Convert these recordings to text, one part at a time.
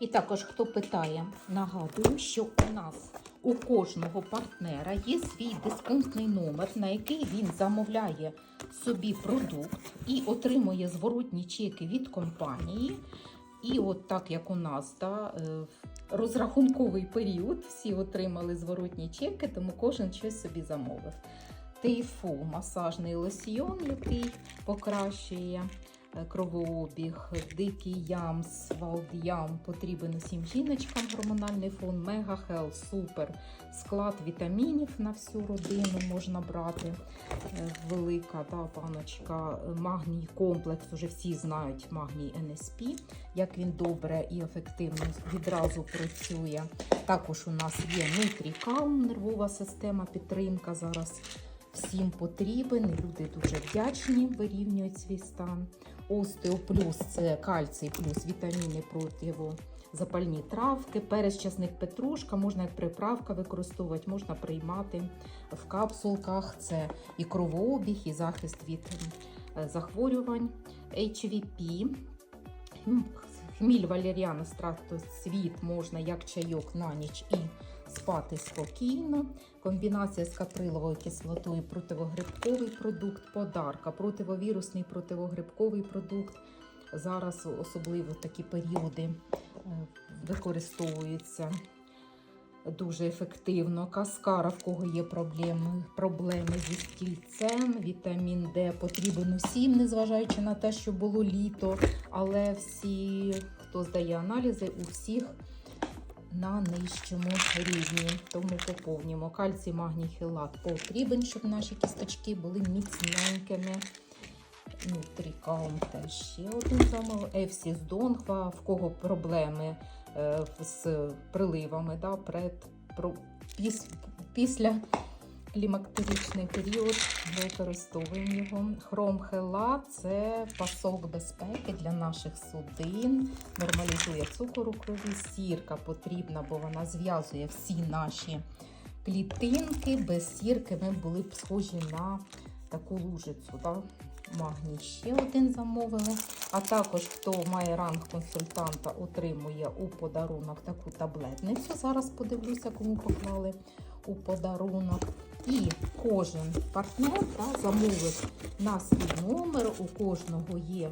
І також, хто питає, нагадую, що у нас у кожного партнера є свій дисконтний номер, на який він замовляє собі продукт і отримує зворотні чеки від компанії. І от так як у нас да, е, розрахунковий період, всі отримали зворотні чеки, тому кожен щось собі замовив. Тейфу масажний лосьйон, який покращує кровообіг, дикий ямс, валд'ям потрібен усім жіночкам. Гормональний фон, мега хел, супер. Склад вітамінів на всю родину можна брати. Е, Велика да, баночка, Е, магній комплекс. Уже всі знають магній НСП, як він добре і ефективно відразу працює. Також у нас є Нутрікаум, нервова система, підтримка зараз всім потрібен. Люди дуже вдячні, вирівнюють свій стан. Остеоплюс це кальцій плюс вітаміни противозапальні травки, перець, петрушка, можна як приправка використовувати, можна приймати в капсулках. Це і кровообіг, і захист від е, захворювань. HVP, хм, хміль валеріана стратосвіт можна як чайок на ніч і спати спокійно. Комбінація з каприловою кислотою, противогрибковий продукт, подарка, противовірусний противогрибковий продукт. Зараз особливо в такі періоди е, використовується дуже ефективно. Каскара, в кого є проблеми, проблеми зі стільцем, вітамін Д потрібен усім, незважаючи на те, що було літо. Але всі, хто здає аналізи, у всіх на нижчому рівні. Тому поповнюємо. Кальцій, магній, хелат потрібен, щоб наші кісточки були міцненькими. Нутрікаум теж ще один замов. Ефсі з Донгва, в кого проблеми е, з приливами, да, пред, про, піс, після клімактеричний період використовуємо його. Хром Хела це пасок безпеки для наших судин, нормалізує цукор у крові. Сірка потрібна, бо вона зв'язує всі наші клітинки. Без сірки ми були б схожі на таку лужицю. Да? Магній ще один замовили. А також, хто має ранг консультанта, отримує у подарунок таку таблетницю. Зараз подивлюся, кому поклали у подарунок. І кожен партнер да, замовив на свій номер. У кожного є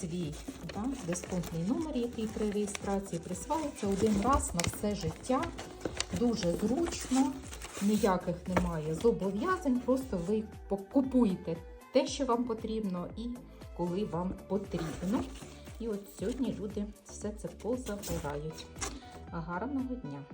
свій да, дисконтний номер, який при реєстрації присвається один раз на все життя. Дуже зручно, ніяких немає зобов'язань. Просто ви купуєте те, що вам потрібно, і коли вам потрібно. І от сьогодні люди все це позабирають. Гарного дня!